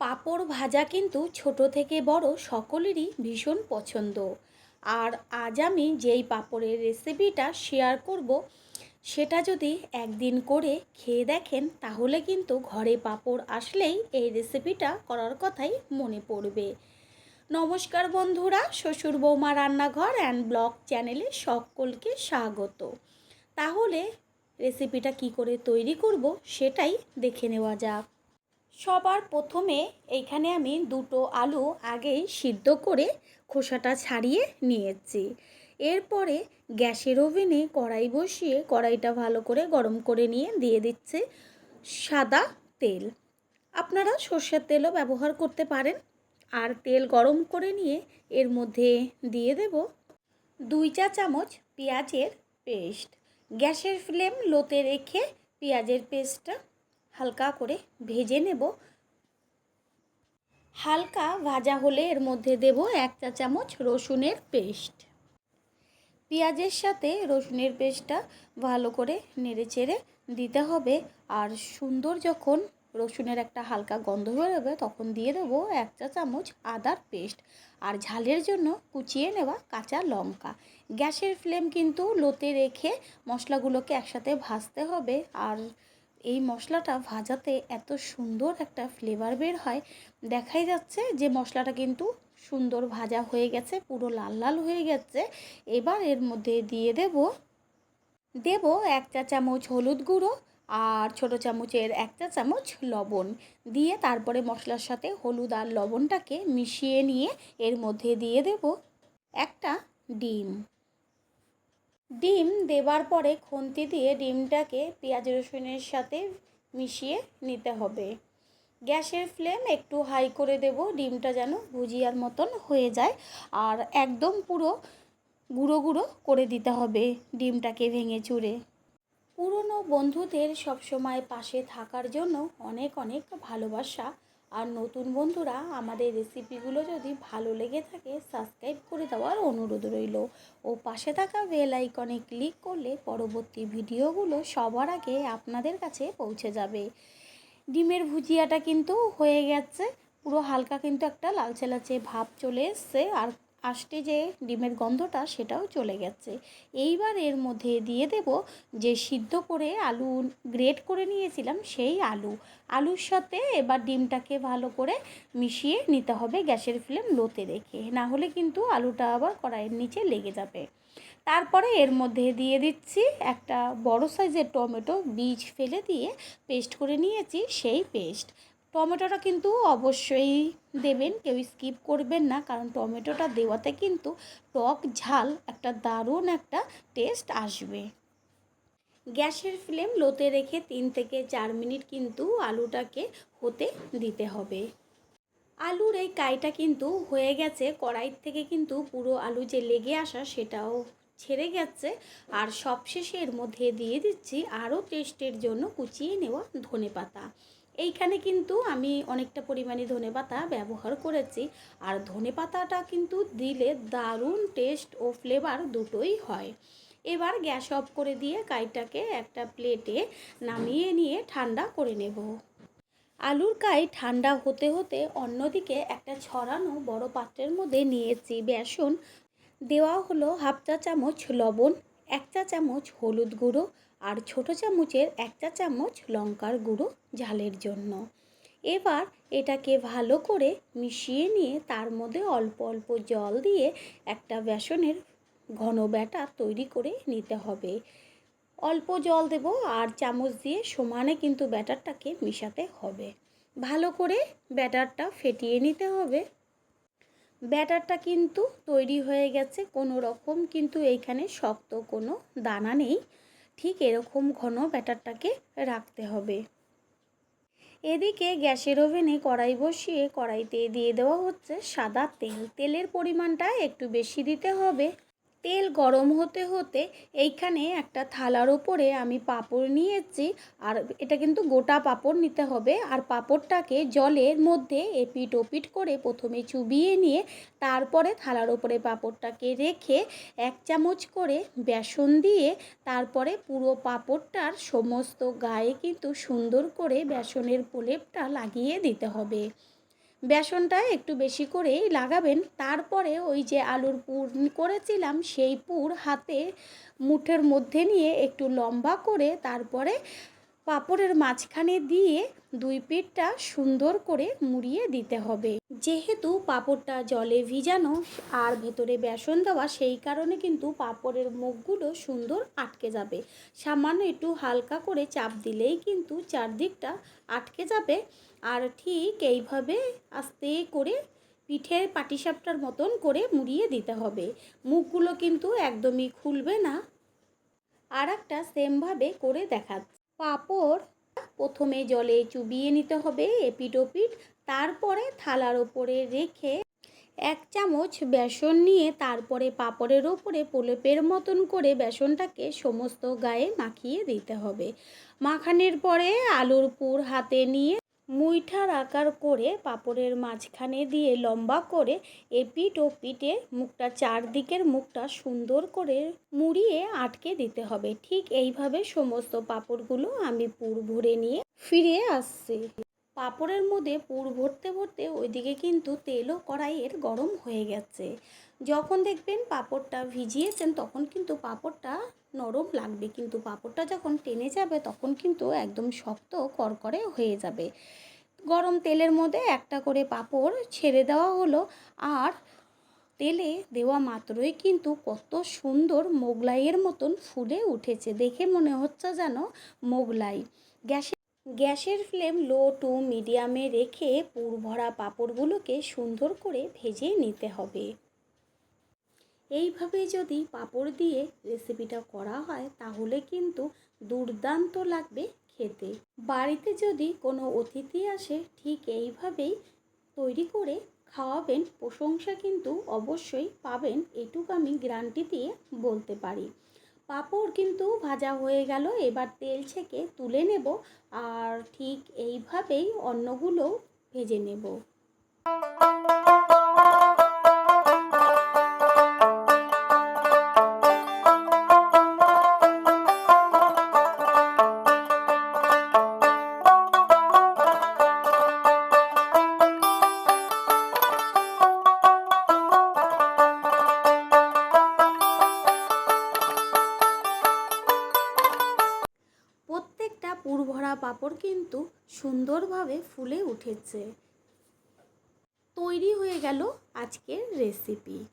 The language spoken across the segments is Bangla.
পাঁপড় ভাজা কিন্তু ছোট থেকে বড় সকলেরই ভীষণ পছন্দ। আর আজ আমি যেই পাঁপড়ের রেসিপিটা শেয়ার করব, সেটা যদি একদিন করে খেয়ে দেখেন, তাহলে কিন্তু ঘরে পাঁপড় আসলেই এই রেসিপিটা করার কথাই মনে পড়বে। নমস্কার বন্ধুরা, শ্বশুর বৌমা রান্নাঘর অ্যান্ড ব্লগ চ্যানেলে সকলকে স্বাগত। তাহলে রেসিপিটা কি করে তৈরি করব, সেটাই দেখে নেওয়া যাক। সবার প্রথমে এইখানে আমি দুটো আলু আগেই সিদ্ধ করে খোসাটা ছাড়িয়ে নিয়েছি। এরপরে গ্যাসের ওভেনে কড়াই বসিয়ে কড়াইটা ভালো করে গরম করে নিয়ে দিয়ে দিচ্ছে সাদা তেল। আপনারা সর্ষের তেলও ব্যবহার করতে পারেন। আর তেল গরম করে নিয়ে এর মধ্যে দিয়ে দেব দুই চা চামচ পেঁয়াজের পেস্ট। গ্যাসের ফ্লেম লোতে রেখে পেঁয়াজের পেস্টটা হালকা করে ভেজে নেব। হালকা ভাজা হলে এর মধ্যে দেব এক চা চামচ রসুনের পেস্ট। পেঁয়াজের সাথে রসুনের পেস্টটা ভালো করে নেড়ে চেড়ে দিতে হবে। আর সুন্দর যখন রসুনের একটা হালকা গন্ধ বেরোবে তখন দিয়ে দেবো এক চা চামচ আদার পেস্ট। আর ঝালের জন্য কুচিয়ে নেওয়া কাঁচা লঙ্কা। গ্যাসের ফ্লেম কিন্তু লোতে রেখে মশলাগুলোকে একসাথে ভাজতে হবে। আর এই মশলাটা ভাজাতে এত সুন্দর একটা ফ্লেভার বের হয়, দেখাই যাচ্ছে যে মশলাটা কিন্তু সুন্দর ভাজা হয়ে গেছে, পুরো লাল লাল হয়ে গেছে। এবার এর মধ্যে দিয়ে দেব দেব এক চা চামচ হলুদ গুঁড়ো আর ছোট চামচের এক চা চামচ লবণ। দিয়ে তারপরে মশলার সাথে হলুদ আর লবণটাকে মিশিয়ে নিয়ে এর মধ্যে দিয়ে দেব একটা ডিম। ডিম দেবার পরে খুন্তি দিয়ে ডিমটাকে পেঁয়াজ রসুনের সাথে মিশিয়ে নিতে হবে। গ্যাসের ফ্লেম একটু হাই করে দেব, ডিমটা যেন ভুজিয়ার মতন হয়ে যায়। আর একদম পুরো গুঁড়ো গুঁড়ো করে দিতে হবে ডিমটাকে ভেঙে চুড়ে পুরনো বন্ধুদের সবসময় পাশে থাকার জন্য অনেক অনেক ভালোবাসা আর নতুন বন্ধুরা, আমাদের রেসিপিগুলো যদি ভালো লেগে থাকে সাবস্ক্রাইব করে দেওয়ার অনুরোধ রইল। ও পাশে থাকা বেল আইকনে ক্লিক করলে পরবর্তী ভিডিওগুলো সবার আগে আপনাদের কাছে পৌঁছে যাবে। ডিমের ভুজিয়াটা কিন্তু হয়ে গেছে, পুরো হালকা কিন্তু একটা লালচে লালচে ভাব চলে এসছে। আর আসতে যে ডিমের গন্ধটা সেটাও চলে গেছে। এইবার এর মধ্যে দিয়ে দেব যে সিদ্ধ করে আলু গ্রেট করে নিয়েছিলাম সেই আলু। আলুর সাথে এবার ডিমটাকে ভালো করে মিশিয়ে নিতে হবে গ্যাসের ফ্লেম লোতে রেখে। না হলে কিন্তু আলুটা আবার কড়াইয়ের নিচে লেগে যাবে। তারপরে এর মধ্যে দিয়ে দিচ্ছি একটা বড় সাইজের টমেটো বীজ ফেলে দিয়ে পেস্ট করে নিয়েছি সেই পেস্ট। টমেটোটা কিন্তু অবশ্যই দেবেন, কেউ স্কিপ করবেন না, কারণ টমেটোটা দেওয়াতে কিন্তু টক ঝাল, একটা দারুণ একটা টেস্ট আসবে। গ্যাসের ফ্লেম লোতে রেখে তিন থেকে চার মিনিট কিন্তু আলুটাকে হতে দিতে হবে। আলুর এই কাইটা কিন্তু হয়ে গেছে কড়াই থেকে কিন্তু পুরো আলু যে লেগে আসা সেটাও ছেড়ে গেছে। আর সবশেষে এর মধ্যে দিয়ে দিচ্ছি আরও টেস্টের জন্য কুচিয়ে নেওয়া ধনে পাতা এইখানে কিন্তু আমি অনেকটা পরিমাণে ধনে পাতা ব্যবহার করেছি। আর ধনে পাতাটা কিন্তু দিলে দারুণ টেস্ট ও ফ্লেভার দুটোই হয়। এবার গ্যাস অফ করে দিয়ে কাইটাকে একটা প্লেটে নামিয়ে নিয়ে ঠান্ডা করে নেব। আলুর কাই ঠান্ডা হতে হতে অন্যদিকে একটা ছড়ানো বড় পাত্রের মধ্যে নিয়েছি বেসন। দেওয়া হলো হাফ চা চামচ লবণ, এক চা চামচ হলুদ গুঁড়ো আর ছোট চামচের এক চা চামচ লঙ্কার গুঁড়ো ঝালের জন্য। এবার এটাকে ভালো করে মিশিয়ে নিয়ে তার মধ্যে অল্প অল্প জল দিয়ে একটা বেসনের ঘন ব্যাটার তৈরি করে নিতে হবে। অল্প জল দেব আর চামচ দিয়ে সমানে কিন্তু ব্যাটারটাকে মিশাতে হবে। ভালো করে ব্যাটারটা ফেটিয়ে নিতে হবে। ব্যাটারটা কিন্তু তৈরি হয়ে গেছে, কোনো রকম কিন্তু এইখানে শক্ত কোনো দানা নেই। ঠিক এরকম ঘন ব্যাটারটাকে রাখতে হবে। এদিকে গ্যাসের ওভেনে কড়াই বসিয়ে কড়াইতে দিয়ে দেওয়া হচ্ছে সাদা তেল। তেলের পরিমাণটা একটু বেশি দিতে হবে। তেল গরম হতে হতে এইখানে একটা থালার উপরে আমি পাঁপড় নিয়েছি আর এটা কিন্তু গোটা পাঁপড় নিতে হবে। আর পাঁপড়টাকে জলের মধ্যে এপিট ওপিট করে প্রথমে চুবিয়ে নিয়ে তারপরে থালার উপরে পাঁপড়টাকে রেখে এক চামচ করে বেসন দিয়ে তারপরে পুরো পাঁপড়টার সমস্ত গায়ে কিন্তু সুন্দর করে বেসনের প্রলেপটা লাগিয়ে দিতে হবে। বেসনটা একটু বেশি করেই লাগাবেন। তারপরে ওই যে আলুর পুর করেছিলাম, সেই পুর হাতে মুঠের মধ্যে নিয়ে একটু লম্বা করে তারপরে পাপড়ের মাঝখানে দিয়ে দুই পিঠটা সুন্দর করে মুড়িয়ে দিতে হবে। যেহেতু পাপড়টা জলে ভিজানো আর ভেতরে বেসন দেওয়া, সেই কারণে কিন্তু পাপড়ের মুখগুলো সুন্দর আটকে যাবে। সামান্য একটু হালকা করে চাপ দিলেই কিন্তু চারদিকটা আটকে যাবে। আর ঠিক এইভাবে আস্তে করে পিঠের পাটিসাপটার মতন করে মুড়িয়ে দিতে হবে। মুখগুলো কিন্তু একদমই খুলবে না। আর একটা সেমভাবে করে দেখাচ্ছে। পাঁপড় প্রথমে জলে চুবিয়ে নিতে হবে এপিট ওপিট তারপরে থালার ওপরে রেখে এক চামচ বেসন নিয়ে তারপরে পাপড়ের ওপরে প্রলেপের মতন করে বেসনটাকে সমস্ত গায়ে মাখিয়ে দিতে হবে। মাখানোর পরে আলুর পুর হাতে নিয়ে মুইঠার আকার করে পাঁপড়ের মাঝখানে দিয়ে লম্বা করে এপিট ও পিঠে মুখটা চারদিকের মুখটা সুন্দর করে মুড়িয়ে আটকে দিতে হবে। ঠিক এইভাবে সমস্ত পাঁপড়গুলো আমি পুর ভরে নিয়ে ফিরে আসছি। পাঁপড়ের মধ্যে পুর ভরতে ভরতে ওইদিকে কিন্তু তেলও কড়াইয়ের গরম হয়ে গেছে। যখন দেখবেন পাঁপড়টা ভিজিয়েছেন, তখন কিন্তু পাঁপড়টা নরম লাগবে। কিন্তু পাঁপড়টা যখন টেনে যাবে, তখন কিন্তু একদম শক্ত করকরে হয়ে যাবে। গরম তেলের মধ্যে একটা করে পাঁপড় ছেড়ে দেওয়া হলো। আর তেলে দেওয়া মাত্রই কিন্তু কত সুন্দর মোগলাইয়ের মতন ফুলে উঠেছে। দেখে মনে হচ্ছে যেন মোগলাই। গ্যাসে, গ্যাসের ফ্লেম লো টু মিডিয়ামে রেখে পুর ভরা পাঁপড়গুলোকে সুন্দর করে ভেজে নিতে হবে। এইভাবে যদি পাঁপড় দিয়ে রেসিপিটা করা হয়, তাহলে কিন্তু দুর্দান্ত লাগবে খেতে। বাড়িতে যদি কোনো অতিথি আসে, ঠিক এইভাবেই তৈরি করে খাওয়াবেন। প্রশংসা কিন্তু অবশ্যই পাবেন, এটুকু আমি গ্যারান্টি দিয়ে বলতে পারি। পাঁপড় কিন্তু ভাজা হয়ে গেল, এবার তেল ছেঁকে তুলে নেব আর ঠিক এইভাবেই অন্যগুলো ভেজে নেব। পুরভরা পাপড় কিন্তু সুন্দরভাবে ফুলে উঠেছে। তৈরি হয়ে গেল আজকের রেসিপি।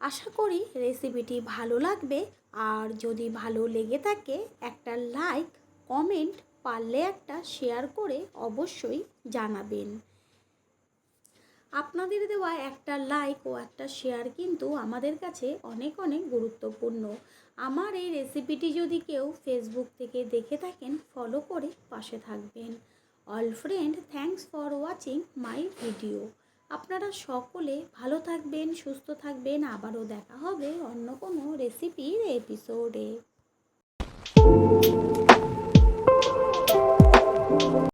আশা করি রেসিপিটি ভালো লাগবে। আর যদি ভালো লেগে থাকে, একটা লাইক, কমেন্ট, পারলে একটা শেয়ার করে অবশ্যই জানাবেন। আপনাদের দেওয়া একটা লাইক ও একটা শেয়ার কিন্তু আমাদের কাছে অনেক অনেক গুরুত্বপূর্ণ। আমার এই রেসিপিটি যদি কেউ ফেসবুক থেকে দেখে থাকেন ফলো করে পাশে থাকবেন। All friend thanks for watching my video আপনারা সকলে ভালো থাকবেন, সুস্থ থাকবেন। আবারও দেখা হবে অন্য কোনো রেসিপির এপিসোডে